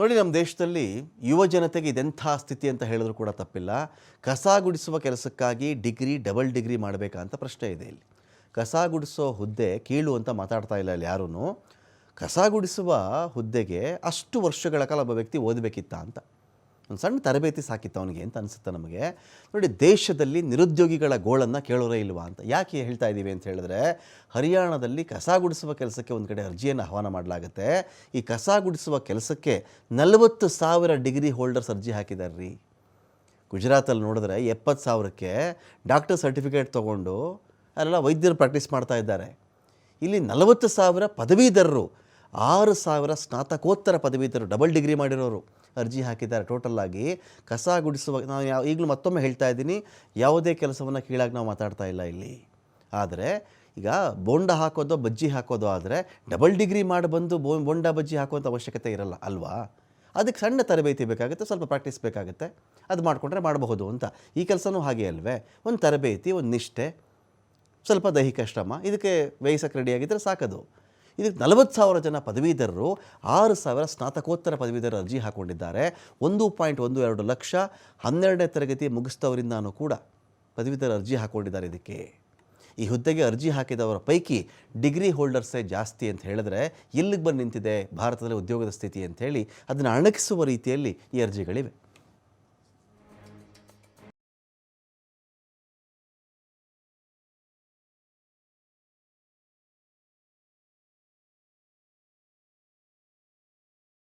ನೋಡಿ, ನಮ್ಮ ದೇಶದಲ್ಲಿ ಯುವ ಜನತೆಗೆ ಇದೆಂಥ ಸ್ಥಿತಿ ಅಂತ ಹೇಳಿದ್ರು ಕೂಡ ತಪ್ಪಿಲ್ಲ. ಕಸ ಗುಡಿಸುವ ಕೆಲಸಕ್ಕಾಗಿ ಡಿಗ್ರಿ, ಡಬಲ್ ಡಿಗ್ರಿ ಮಾಡಬೇಕಾ ಅಂತ ಪ್ರಶ್ನೆ ಇದೆ ಇಲ್ಲಿ. ಕಸ ಗುಡಿಸೋ ಹುದ್ದೆ ಕೀಳು ಅಂತ ಮಾತಾಡ್ತಾ ಇಲ್ಲ ಇಲ್ಲಿ ಯಾರೂ ಕಸ ಗುಡಿಸುವ ಹುದ್ದೆಗೆ ಅಷ್ಟು ವರ್ಷಗಳ ಕಾಲ ಒಬ್ಬ ವ್ಯಕ್ತಿ ಓದಬೇಕಿತ್ತ ಅಂತ. ಒಂದು ಸಣ್ಣ ತರಬೇತಿ ಸಾಕಿತ್ತು ಅವನಿಗೆ ಅಂತ ಅನಿಸುತ್ತೆ ನಮಗೆ. ನೋಡಿ, ದೇಶದಲ್ಲಿ ನಿರುದ್ಯೋಗಿಗಳ ಗೋಳನ್ನು ಕೇಳೋರೇ ಇಲ್ವಾ ಅಂತ. ಯಾಕೆ ಹೇಳ್ತಾ ಇದ್ದೀವಿ ಅಂತ ಹೇಳಿದ್ರೆ, ಹರಿಯಾಣದಲ್ಲಿ ಕಸ ಗುಡಿಸುವ ಕೆಲಸಕ್ಕೆ ಒಂದು ಕಡೆ ಅರ್ಜಿಯನ್ನು ಆಹ್ವಾನ ಮಾಡಲಾಗುತ್ತೆ. ಈ ಕಸ ಗುಡಿಸುವ ಕೆಲಸಕ್ಕೆ ನಲವತ್ತು ಸಾವಿರ ಡಿಗ್ರಿ ಹೋಲ್ಡರ್ಸ್ ಅರ್ಜಿ ಹಾಕಿದ್ದಾರೆ ರೀ ಗುಜರಾತಲ್ಲಿ ನೋಡಿದ್ರೆ ಎಪ್ಪತ್ತು ಸಾವಿರಕ್ಕೆ ಡಾಕ್ಟರ್ ಸರ್ಟಿಫಿಕೇಟ್ ತೊಗೊಂಡು ಅಲ್ಲೆಲ್ಲ ವೈದ್ಯರು ಪ್ರಾಕ್ಟೀಸ್ ಮಾಡ್ತಾ ಇದ್ದಾರೆ. ಇಲ್ಲಿ ನಲವತ್ತು ಸಾವಿರ ಪದವೀಧರರು, ಆರು ಸಾವಿರ ಸ್ನಾತಕೋತ್ತರ ಪದವೀಧರರು, ಡಬಲ್ ಡಿಗ್ರಿ ಮಾಡಿರೋರು. ಅರ್ಜಿ ಹಾಕಿದ್ದಾರೆ. ಟೋಟಲ್ ಆಗಿ ಕಸ ಗುಡಿಸುವ, ನಾನು ಯಾವ, ಈಗಲೂ ಮತ್ತೊಮ್ಮೆ ಹೇಳ್ತಾ ಇದ್ದೀನಿ, ಯಾವುದೇ ಕೆಲಸವನ್ನು ಕೀಳಾಗಿ ನಾವು ಮಾತಾಡ್ತಾ ಇಲ್ಲ ಇಲ್ಲಿ. ಆದರೆ ಈಗ ಬೋಂಡ ಹಾಕೋದು, ಬಜ್ಜಿ ಹಾಕೋದು ಆದರೆ ಡಬಲ್ ಡಿಗ್ರಿ ಮಾಡಿ ಬಂದು ಬೋ, ಬೋಂಡ, ಬಜ್ಜಿ ಹಾಕುವಂಥ ಅವಶ್ಯಕತೆ ಇರಲ್ಲ, ಅಲ್ವಾ? ಅದಕ್ಕೆ ಸಣ್ಣ ತರಬೇತಿ ಬೇಕಾಗುತ್ತೆ, ಸ್ವಲ್ಪ ಪ್ರಾಕ್ಟೀಸ್ ಬೇಕಾಗುತ್ತೆ. ಅದು ಮಾಡಿಕೊಂಡ್ರೆ ಮಾಡಬಹುದು ಅಂತ. ಈ ಕೆಲಸನೂ ಹಾಗೆ ಅಲ್ವೇ? ಒಂದು ತರಬೇತಿ, ಒಂದು ನಿಷ್ಠೆ, ಸ್ವಲ್ಪ ದೈಹಿಕ ಶ್ರಮ, ಇದಕ್ಕೆ ವಯಸ್ಸಕ್ಕೆ ರೆಡಿಯಾಗಿದ್ದರೆ ಸಾಕದು. ಇದಕ್ಕೆ ನಲವತ್ತು ಸಾವಿರ ಜನ ಪದವೀಧರರು, ಆರು ಸಾವಿರ ಸ್ನಾತಕೋತ್ತರ ಪದವೀಧರ ಅರ್ಜಿ ಹಾಕ್ಕೊಂಡಿದ್ದಾರೆ ಒಂದು ಪಾಯಿಂಟ್ ಒಂದು ಎರಡು ಲಕ್ಷ ಹನ್ನೆರಡನೇ ತರಗತಿ ಮುಗಿಸಿದವರಿಂದಾನೂ ಕೂಡ ಪದವೀಧರ ಅರ್ಜಿ ಹಾಕ್ಕೊಂಡಿದ್ದಾರೆ ಇದಕ್ಕೆ. ಈ ಹುದ್ದೆಗೆ ಅರ್ಜಿ ಹಾಕಿದವರ ಪೈಕಿ ಡಿಗ್ರಿ ಹೋಲ್ಡರ್ಸೇ ಜಾಸ್ತಿ ಅಂತ ಹೇಳಿದ್ರೆ ಎಲ್ಲಿಗೆ ಬಂದು ನಿಂತಿದೆ, ಭಾರತದಲ್ಲಿ ಉದ್ಯೋಗದ ಸ್ಥಿತಿ ಅಂಥೇಳಿ ಅದನ್ನು ಅಣಕಿಸುವ ರೀತಿಯಲ್ಲಿ ಈ ಅರ್ಜಿಗಳಿವೆ.